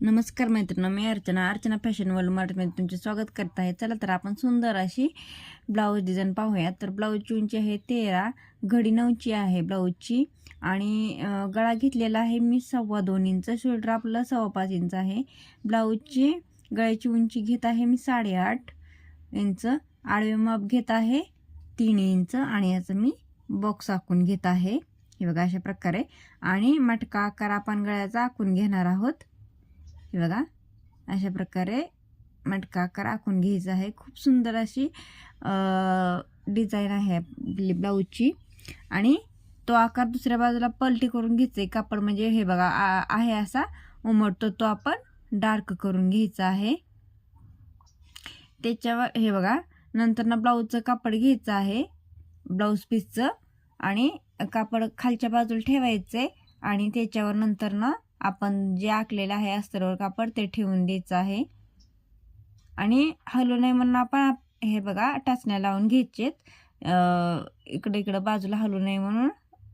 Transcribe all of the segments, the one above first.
नमस्कार मैत्रिणी मी अर्चना. अर्चना फॅशन वर्ल्ड मार्टमध्ये तुमचे स्वागत करत आहे. चला तर आपण सुंदर अशी ब्लाऊज डिझाईन पाहूया तर ब्लाऊजची उंची आहे तेरा घडी नऊची आहे ब्लाऊजची आणि गळा घेतलेला आहे मी सव्वा दोन इंच. शोल्डर आपलं सव्वा पाच इंच आहे. ब्लाऊजची गळ्याची उंची घेत आहे मी साडेआठ इंच. आडवे माप घेत आहे तीन इंच आणि याचं मी बॉक्स आखून घेत आहे. हे बघा अशा प्रकारे. आणि मटका आकार आपण गळ्याचा आखून घेणार आहोत. हे बघा अशा प्रकारे मटका आकार आखून घ्यायचा आहे. खूप सुंदर अशी डिझाईन आहे आपली ब्लाऊजची. आणि तो आकार दुसऱ्या बाजूला पलटी करून घ्यायचा. आहे कापड म्हणजे हे बघा आ- आहे असा उमटतो तो आपण डार्क करून घ्यायचा आहे. त्याच्यावर हे बघा नंतर ना ब्लाऊजचं कापड घ्यायचं आहे. ब्लाऊज पीसचं आणि कापड खालच्या बाजूला ठेवायचं. आहे आणि त्याच्यावर नंतर ना आपण जे आखलेलं आहे अस्तरवर कापड ते ठेवून द्यायचं आहे. आणि हलू नये म्हणून आपण हे बघा टाचण्या लावून घ्यायचेत. इकडे इकडं बाजूला हलू नये म्हणून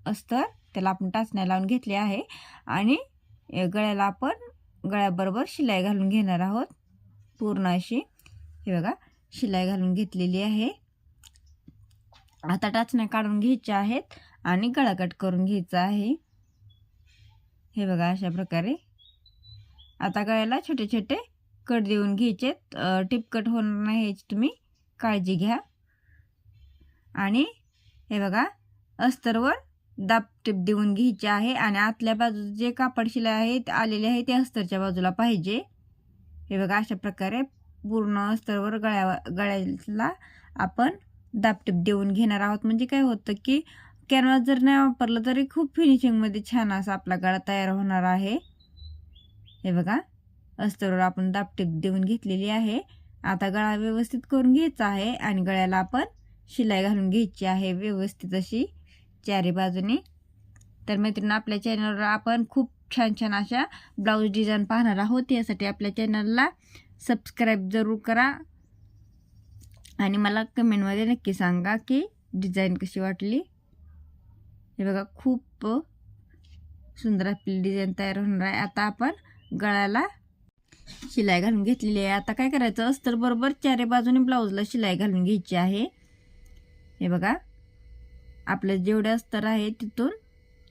अस्तर त्याला आपण टाचण्या लावून घेतले आहे. आणि गळ्याला आपण गळ्याबरोबर शिलाई घालून घेणार आहोत. पूर्ण अशी हे बघा शिलाई घालून घेतलेली आहे. आता टाचण्या काढून घ्यायच्या आहेत आणि गळा कट करून घ्यायचा आहे. हे बघा अशा प्रकारे. आता गळ्याला छोटे छोटे कट देऊन घ्यायचे टिपकट होणार नाही याची तुम्ही काळजी घ्या. आणि हे बघा अस्तरवर दाब टिप देऊन घ्यायचे आहे आणि आतल्या बाजू जे कापड शिलाई आहे आलेले आहे ते अस्तरच्या बाजूला पाहिजे. हे बघा अशा प्रकारे पूर्ण अस्तरवर गळ्या गळ्याला आपण दाबटिप देऊन घेणार आहोत. म्हणजे काय होतं की कॅनव्हास जर नाही वापरलं तरी खूप फिनिशिंगमध्ये छान असा आपला गळा तयार होणार आहे. हे बघा अस्तरवर आपण दापटीप देऊन घेतलेली आहे. आता गळा व्यवस्थित करून घ्यायचा आहे आणि गळ्याला आपण शिलाई घालून घ्यायची आहे व्यवस्थित अशी चारी बाजूने. तर मैत्रिणी आपल्या चॅनलवर आपण खूप छान छान अशा ब्लाऊज डिझाईन पाहणार आहोत. यासाठी आपल्या चॅनलला सबस्क्राईब जरूर करा. आणि मला कमेंटमध्ये नक्की सांगा की डिझाईन कशी वाटली. हे बघा खूप सुंदर आपली डिझाईन तयार होणार आहे. आता आपण गळ्याला शिलाई घालून घेतलेली आहे. आता काय करायचं? अस्तर बरोबर चारे बाजूने ब्लाऊजला शिलाई घालून घ्यायची आहे. हे बघा आपलं जेवढे अस्तर आहे तिथून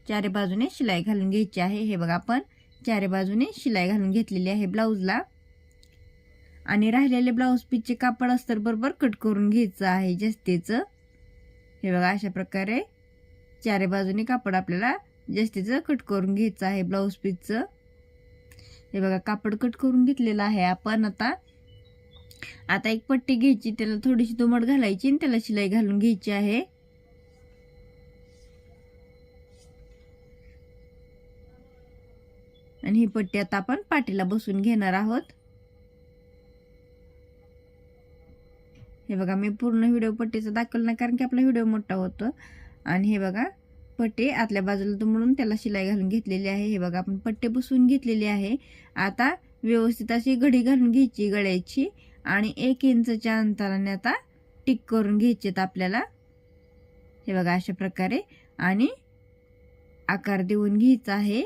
चारी बाजूने शिलाई घालून घ्यायची आहे. हे बघा आपण चारी बाजूने शिलाई घालून घेतलेली आहे ब्लाऊजला आणि राहिलेले ब्लाऊज पीसचे कापड अस्तर बरोबर कट करून घ्यायचं आहे जास्तीचं. हे बघा अशा प्रकारे चारी बाजूने कापड आपल्याला जास्तीचं कट करून घ्यायचं आहे ब्लाऊज पीसचं हे बघा कापड कट करून घेतलेलं आहे आपण आता. आता एक पट्टी घ्यायची त्याला थोडीशी दुमट घालायची आणि त्याला शिलाई घालून घ्यायची आहे. आणि ही पट्टी आता आपण पाटीला बसून घेणार आहोत. हे बघा मी पूर्ण व्हिडिओ पट्टीचा दाखवलं नाही कारण की आपला व्हिडिओ मोठा होतो. आणि हे बघा पट्टी आतल्या बाजूला दुमडून त्याला शिलाई घालून घेतलेली आहे. हे बघा आपण पट्टे बसवून घेतलेली आहे. आता व्यवस्थित अशी घडी घालून घ्यायची गळ्याची आणि एक इंचच्या अंतराने आता टिक करून घ्यायचे आपल्याला. हे बघा अशा प्रकारे. आणि आकार देऊन घ्यायचा आहे.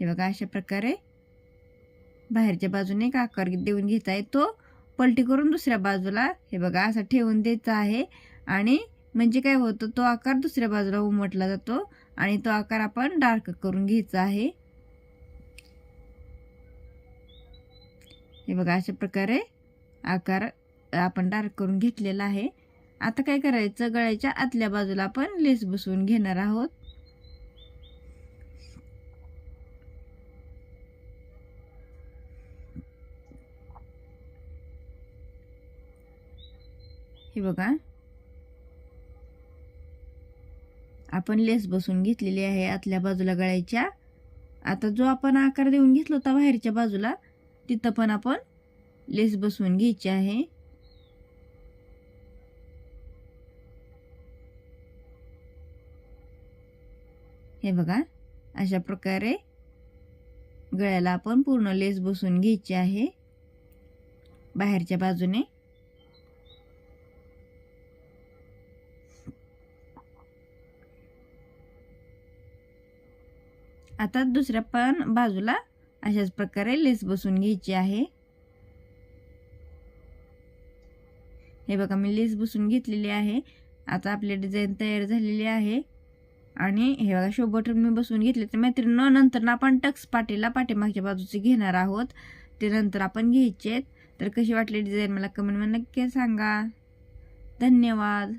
हे बघा अशा प्रकारे. बाहेरच्या बाजूने एक आकार देऊन घ्यायचा आहे तो पलटी करून दुसऱ्या बाजूला हे बघा असा ठेवून द्यायचा आहे. आणि म्हणजे काय होतं तो आकार दुसऱ्या बाजूला उमटला जातो आणि तो आकार आपण डार्क करून घ्यायचा आहे. हे बघा अशा प्रकारे आकार आपण डार्क करून घेतलेला आहे. आता काय करायचं गळ्याच्या आतल्या बाजूला आपण लेस बसवून घेणार आहोत. हे बघा आपण लेस बसून घेतलेली आहे आतल्या बाजूला गळ्याच्या. आता जो आपण आकार देऊन घेतला होता बाहेरच्या बाजूला तिथं पण आपण लेस बसवून घ्यायची आहे. हे बघा अशा प्रकारे गळ्याला आपण पूर्ण लेस बसवून घ्यायची आहे. बाहेरच्या बाजूने आता दुसऱ्या पण बाजूला अशाच प्रकारे लेस बसून घ्यायची आहे. हे बघा मी लेस बसून घेतलेली आहे. आता आपली डिझाईन तयार झालेली आहे. आणि हे बघा शो बटन मी बसून घेतले. तर मैत्रिणी नंतर आपण टक्स पाटीला पाठीमागच्या बाजूचे घेणार आहोत. ते नंतर आपण घ्यायचे तर कशी वाटली डिझाईन मला कमेंटमध्ये नक्की सांगा. धन्यवाद.